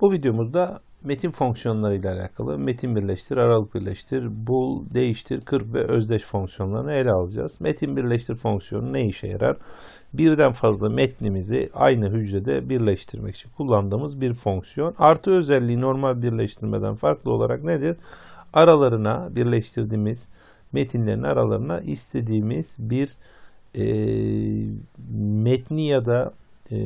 Bu videomuzda metin fonksiyonları ile alakalı metin birleştir, aralık birleştir, bul, değiştir, kır ve özdeş fonksiyonlarını ele alacağız. Metin birleştir fonksiyonu ne işe yarar? Birden fazla metnimizi aynı hücrede birleştirmek için kullandığımız bir fonksiyon. Artı özelliği normal birleştirmeden farklı olarak nedir? Aralarına birleştirdiğimiz metinlerin aralarına istediğimiz bir e, metni ya da e,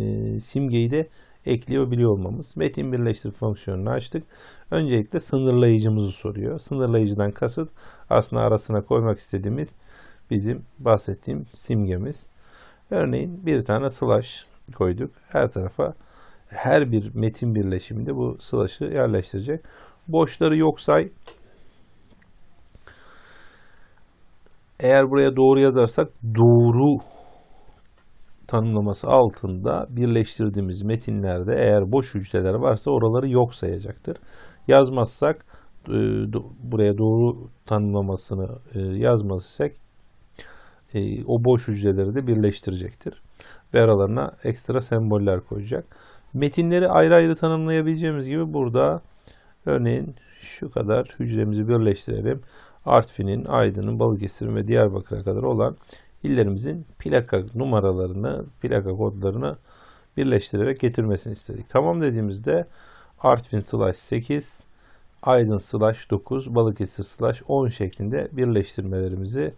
simgeyi de ekleyebiliyor olmamız. Metin birleştir fonksiyonunu açtık. Öncelikle sınırlayıcımızı soruyor. Sınırlayıcıdan kasıt aslında arasına koymak istediğimiz bizim bahsettiğim simgemiz. Örneğin bir tane slash koyduk. Her tarafa her bir metin birleşiminde bu slash'ı yerleştirecek. Boşları yok say. Eğer buraya doğru yazarsak doğru tanımlaması altında birleştirdiğimiz metinlerde eğer boş hücreler varsa oraları yok sayacaktır. Yazmazsak e, buraya doğru tanımlamasını e, yazmazsak e, o boş hücreleri de birleştirecektir. Ve aralarına ekstra semboller koyacak. Metinleri ayrı ayrı tanımlayabileceğimiz gibi burada örneğin şu kadar hücremizi birleştirelim. Artvin'in, Aydın'ın, Balıkesir'in ve Diyarbakır'a kadar olan illerimizin plaka numaralarını, plaka kodlarını birleştirerek getirmesini istedik. Tamam dediğimizde Artvin slash 8, Aydın slash 9, Balıkesir slash 10 şeklinde birleştirmelerimizi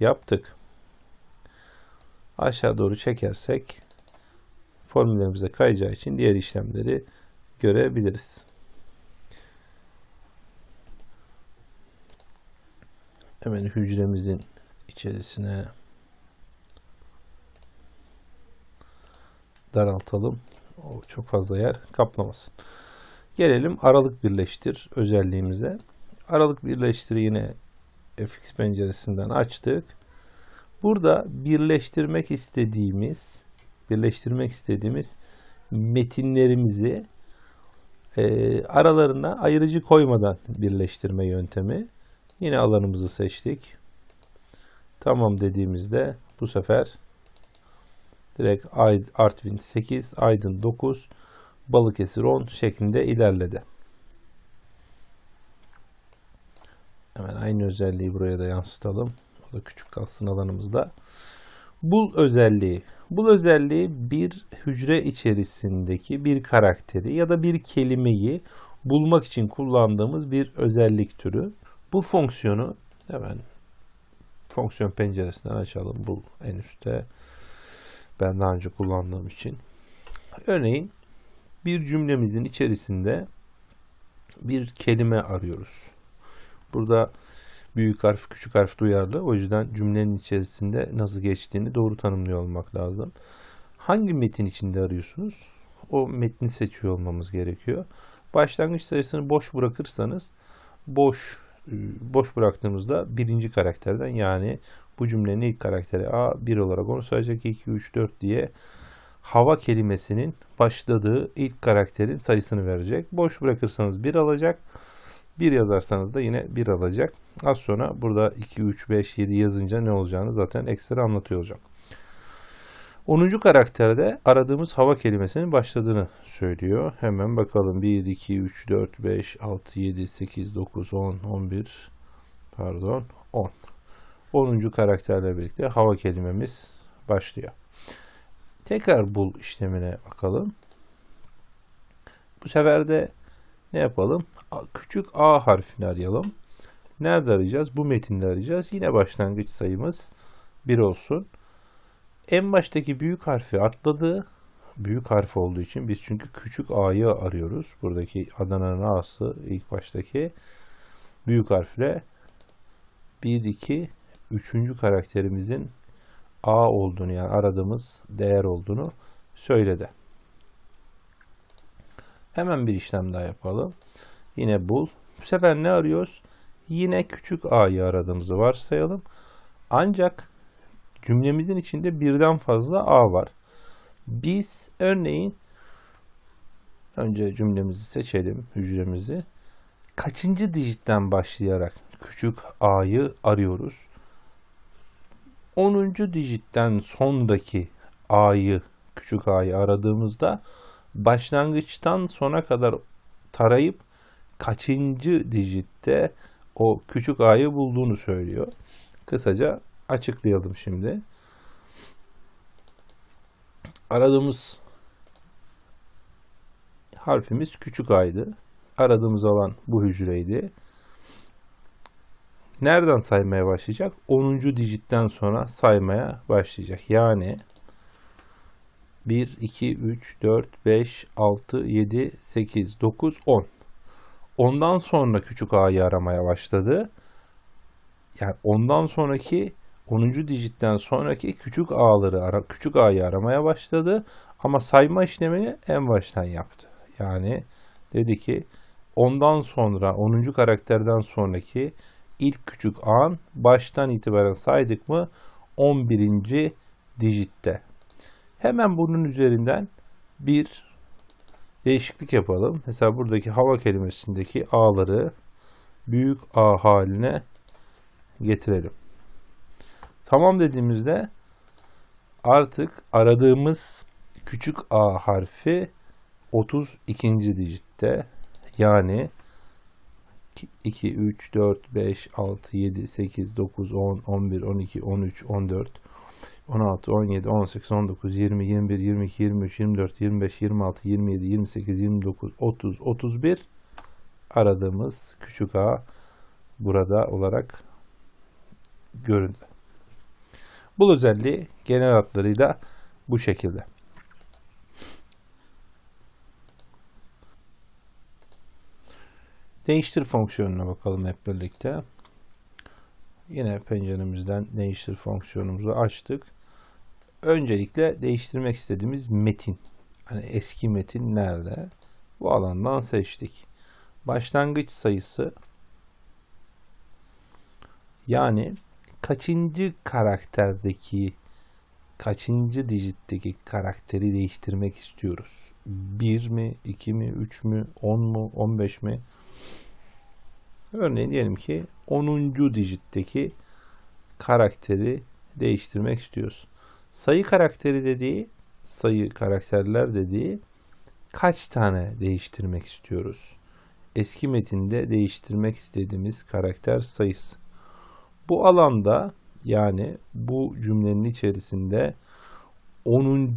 yaptık. Aşağı doğru çekersek formüllerimize kayacağı için diğer işlemleri görebiliriz. Hemen hücremizin içerisine daraltalım. O çok fazla yer kaplamasın. Gelelim aralık birleştir özelliğimize. Aralık birleştir yine fx penceresinden açtık. Burada birleştirmek istediğimiz birleştirmek istediğimiz metinlerimizi e, aralarına ayırıcı koymadan birleştirme yöntemi. Yine alanımızı seçtik. Tamam dediğimizde bu sefer direkt Artvin 8, Aydın 9, Balıkesir 10 şeklinde ilerledi. Hemen aynı özelliği buraya da yansıtalım. O da küçük kalsın alanımızda. Bul özelliği. Bul özelliği bir hücre içerisindeki bir karakteri ya da bir kelimeyi bulmak için kullandığımız bir özellik türü. Bu fonksiyonu hemen fonksiyon penceresinden açalım. Bul en üstte. Ben daha önce kullandığım için. Örneğin bir cümlemizin içerisinde bir kelime arıyoruz. Burada büyük harf, küçük harf duyarlı. O yüzden cümlenin içerisinde nasıl geçtiğini doğru tanımlıyor olmak lazım. Hangi metin içinde arıyorsunuz? O metni seçiyor olmamız gerekiyor. Başlangıç sayısını boş bırakırsanız boş e, boş bıraktığımızda birinci karakterden yani bu cümlenin ilk karakteri A 1 olarak onu sayacak 2, 3, 4 diye hava kelimesinin başladığı ilk karakterin sayısını verecek. Boş bırakırsanız 1 alacak. 1 yazarsanız da yine 1 alacak. Az sonra burada 2, 3, 5, 7 yazınca ne olacağını zaten ekstra anlatıyor olacak. 10. karakterde aradığımız hava kelimesinin başladığını söylüyor. Hemen bakalım. 1, 2, 3, 4, 5, 6, 7, 8, 9, 10, 11, pardon 10. 10. karakterle birlikte hava kelimemiz başlıyor. Tekrar bul işlemine bakalım. Bu sefer de ne yapalım? Küçük A harfini arayalım. Nerede arayacağız? Bu metinde arayacağız. Yine başlangıç sayımız 1 olsun. En baştaki büyük harfi atladı. Büyük harf olduğu için biz çünkü küçük A'yı arıyoruz. Buradaki Adana'nın A'sı ilk baştaki büyük harfle 1, 2, üçüncü karakterimizin A olduğunu yani aradığımız değer olduğunu söyledi. Hemen bir işlem daha yapalım. Yine bul. Bu sefer ne arıyoruz? Yine küçük a'yı aradığımızı varsayalım. Ancak cümlemizin içinde birden fazla a var. Biz örneğin önce cümlemizi seçelim, hücremizi. Kaçıncı dijitten başlayarak küçük a'yı arıyoruz? 10. dijitten sondaki a'yı, küçük a'yı aradığımızda başlangıçtan sona kadar tarayıp kaçıncı dijitte o küçük a'yı bulduğunu söylüyor. Kısaca açıklayalım şimdi. Aradığımız harfimiz küçük a'ydı. Aradığımız alan bu hücreydi. Nereden saymaya başlayacak? 10. dijitten sonra saymaya başlayacak. Yani 1, 2, 3, 4, 5, 6, 7, 8, 9, 10. Ondan sonra küçük a'yı aramaya başladı. Yani ondan sonraki 10. dijitten sonraki küçük a'ları ara, küçük a'yı aramaya başladı ama sayma işlemini en baştan yaptı. Yani dedi ki ondan sonra 10. karakterden sonraki ilk küçük an baştan itibaren saydık mı 11. dijitte. Hemen bunun üzerinden bir değişiklik yapalım. Mesela buradaki hava kelimesindeki a'ları büyük a haline getirelim. Tamam dediğimizde artık aradığımız küçük a harfi 32. dijitte yani 2, 3, 4, 5, 6, 7, 8, 9, 10, 11, 12, 13, 14, 16, 17, 18, 19, 20, 21, 22, 23, 24, 25, 26, 27, 28, 29, 30, 31 aradığımız küçük a burada olarak göründü. Bu özelliği genel adlarıyla bu şekilde. Değiştir fonksiyonuna bakalım hep birlikte. Yine penceremizden değiştir fonksiyonumuzu açtık. Öncelikle değiştirmek istediğimiz metin. Hani eski metin nerede? Bu alandan seçtik. Başlangıç sayısı yani kaçıncı karakterdeki kaçıncı dijitteki karakteri değiştirmek istiyoruz? 1 mi, 2 mi, 3 mü, 10 mu, 15 mi? Örneğin diyelim ki 10. dijitteki karakteri değiştirmek istiyoruz. Sayı karakteri dediği, sayı karakterler dediği kaç tane değiştirmek istiyoruz? Eski metinde değiştirmek istediğimiz karakter sayısı. Bu alanda yani bu cümlenin içerisinde 10.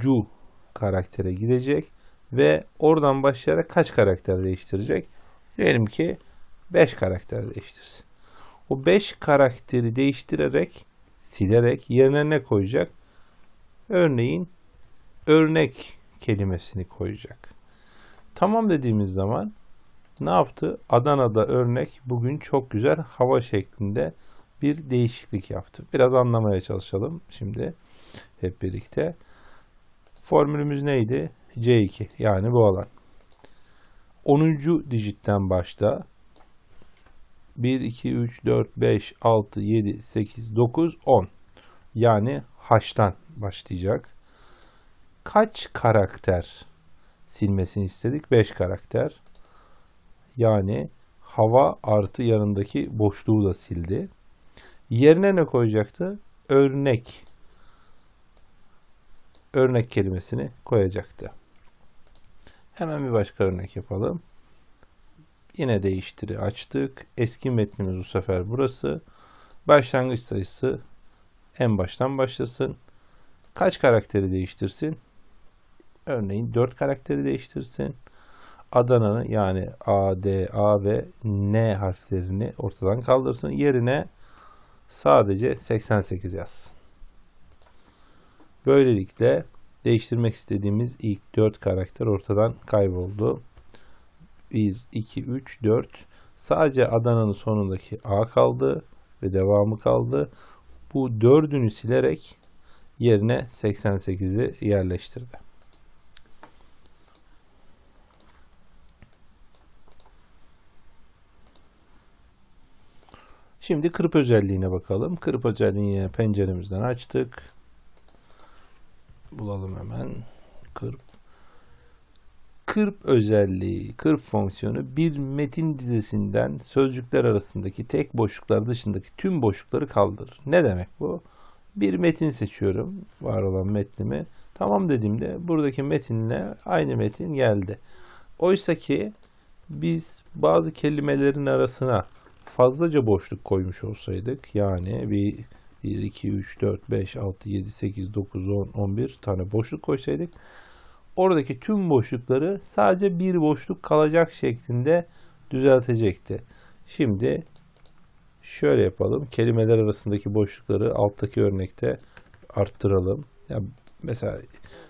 karaktere girecek ve oradan başlayarak kaç karakter değiştirecek? Diyelim ki 5 karakter değiştirsin. O 5 karakteri değiştirerek, silerek yerine ne koyacak? Örneğin örnek kelimesini koyacak. Tamam dediğimiz zaman ne yaptı? Adana'da örnek bugün çok güzel hava şeklinde bir değişiklik yaptı. Biraz anlamaya çalışalım şimdi hep birlikte. Formülümüz neydi? C2 yani bu alan. 10. dijitten başta 1, 2, 3, 4, 5, 6, 7, 8, 9, 10. Yani H'tan başlayacak. Kaç karakter silmesini istedik? 5 karakter. Yani hava artı yanındaki boşluğu da sildi. Yerine ne koyacaktı? Örnek. Örnek kelimesini koyacaktı. Hemen bir başka örnek yapalım. Yine değiştiri açtık. Eski metnimiz bu sefer burası. Başlangıç sayısı en baştan başlasın. Kaç karakteri değiştirsin? Örneğin 4 karakteri değiştirsin. Adana'nın yani A, D, A ve N harflerini ortadan kaldırsın. Yerine sadece 88 yazsın. Böylelikle değiştirmek istediğimiz ilk 4 karakter ortadan kayboldu. 1, 2, 3, 4. Sadece Adana'nın sonundaki A kaldı ve devamı kaldı. Bu dördünü silerek yerine 88'i yerleştirdi. Şimdi kırp özelliğine bakalım. Kırp özelliğini penceremizden açtık. Bulalım hemen. Kırp kırp özelliği, kırp fonksiyonu bir metin dizisinden sözcükler arasındaki tek boşluklar dışındaki tüm boşlukları kaldırır. Ne demek bu? Bir metin seçiyorum, var olan metnimi. Tamam dediğimde buradaki metinle aynı metin geldi. Oysa ki biz bazı kelimelerin arasına fazlaca boşluk koymuş olsaydık yani bir 1, 2, 3, 4, 5, 6, 7, 8, 9, 10, 11 tane boşluk koysaydık oradaki tüm boşlukları sadece bir boşluk kalacak şeklinde düzeltecekti. Şimdi şöyle yapalım. Kelimeler arasındaki boşlukları alttaki örnekte arttıralım. Ya mesela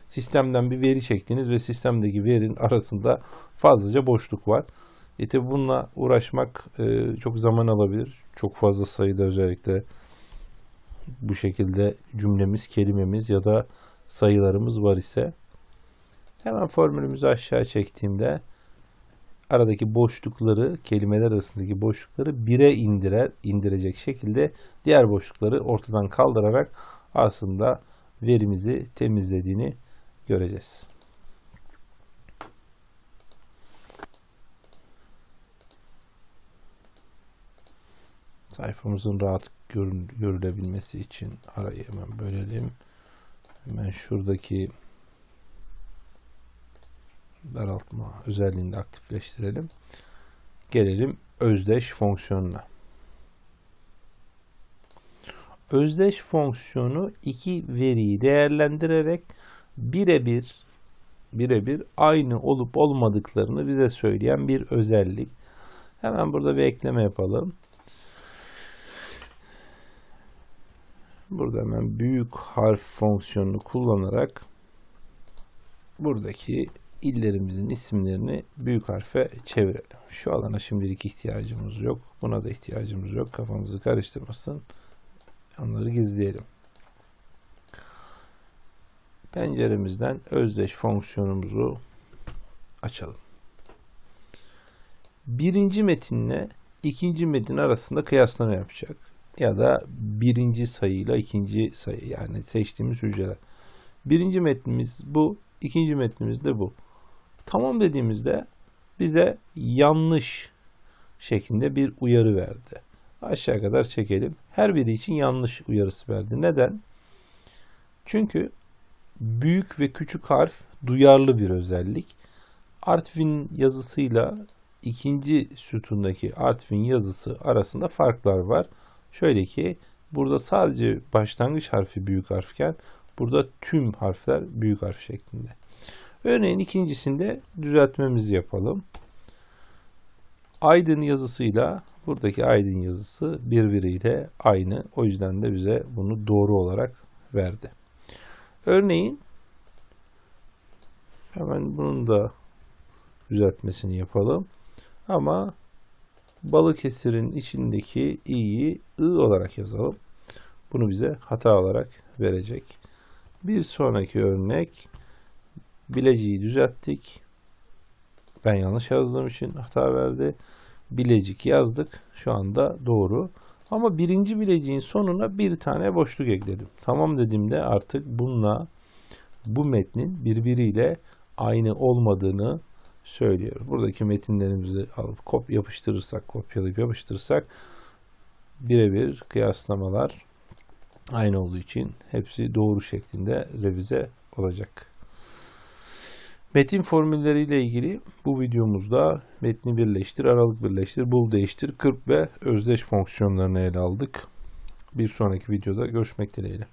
sistemden bir veri çektiniz ve sistemdeki verinin arasında fazlaca boşluk var. E tabi bununla uğraşmak e, çok zaman alabilir. Çok fazla sayıda özellikle bu şekilde cümlemiz, kelimemiz ya da sayılarımız var ise hemen formülümüzü aşağı çektiğimde aradaki boşlukları, kelimeler arasındaki boşlukları bire indirer, indirecek şekilde diğer boşlukları ortadan kaldırarak aslında verimizi temizlediğini göreceğiz. Sayfamızın rahat görülebilmesi için arayı hemen bölelim. Hemen şuradaki daraltma özelliğini de aktifleştirelim. Gelelim özdeş fonksiyonuna. Özdeş fonksiyonu iki veriyi değerlendirerek birebir birebir aynı olup olmadıklarını bize söyleyen bir özellik. Hemen burada bir ekleme yapalım. Burada hemen büyük harf fonksiyonunu kullanarak buradaki illerimizin isimlerini büyük harfe çevirelim. Şu alana şimdilik ihtiyacımız yok. Buna da ihtiyacımız yok. Kafamızı karıştırmasın. Onları gizleyelim. Penceremizden özdeş fonksiyonumuzu açalım. Birinci metinle ikinci metin arasında kıyaslama yapacak. Ya da birinci sayıyla ikinci sayı yani seçtiğimiz hücreler. Birinci metnimiz bu, ikinci metnimiz de bu. Tamam dediğimizde bize yanlış şeklinde bir uyarı verdi. Aşağı kadar çekelim. Her biri için yanlış uyarısı verdi. Neden? Çünkü büyük ve küçük harf duyarlı bir özellik. Artvin yazısıyla ikinci sütundaki Artvin yazısı arasında farklar var. Şöyle ki burada sadece başlangıç harfi büyük harfken burada tüm harfler büyük harf şeklinde. Örneğin ikincisinde düzeltmemizi yapalım. Aydın yazısıyla buradaki Aydın yazısı birbiriyle aynı. O yüzden de bize bunu doğru olarak verdi. Örneğin hemen bunun da düzeltmesini yapalım. Ama Balıkesir'in içindeki i'yi i olarak yazalım. Bunu bize hata olarak verecek. Bir sonraki örnek Bileciği düzelttik. Ben yanlış yazdığım için hata verdi. Bilecik yazdık. Şu anda doğru. Ama birinci bileciğin sonuna bir tane boşluk ekledim. Tamam dediğimde artık bununla bu metnin birbiriyle aynı olmadığını söylüyor. Buradaki metinlerimizi alıp kop yapıştırırsak, kopyalayıp yapıştırırsak birebir kıyaslamalar aynı olduğu için hepsi doğru şeklinde revize olacak. Metin formülleriyle ilgili bu videomuzda metni birleştir, aralık birleştir, bul değiştir, kırp ve özdeş fonksiyonlarını ele aldık. Bir sonraki videoda görüşmek dileğiyle.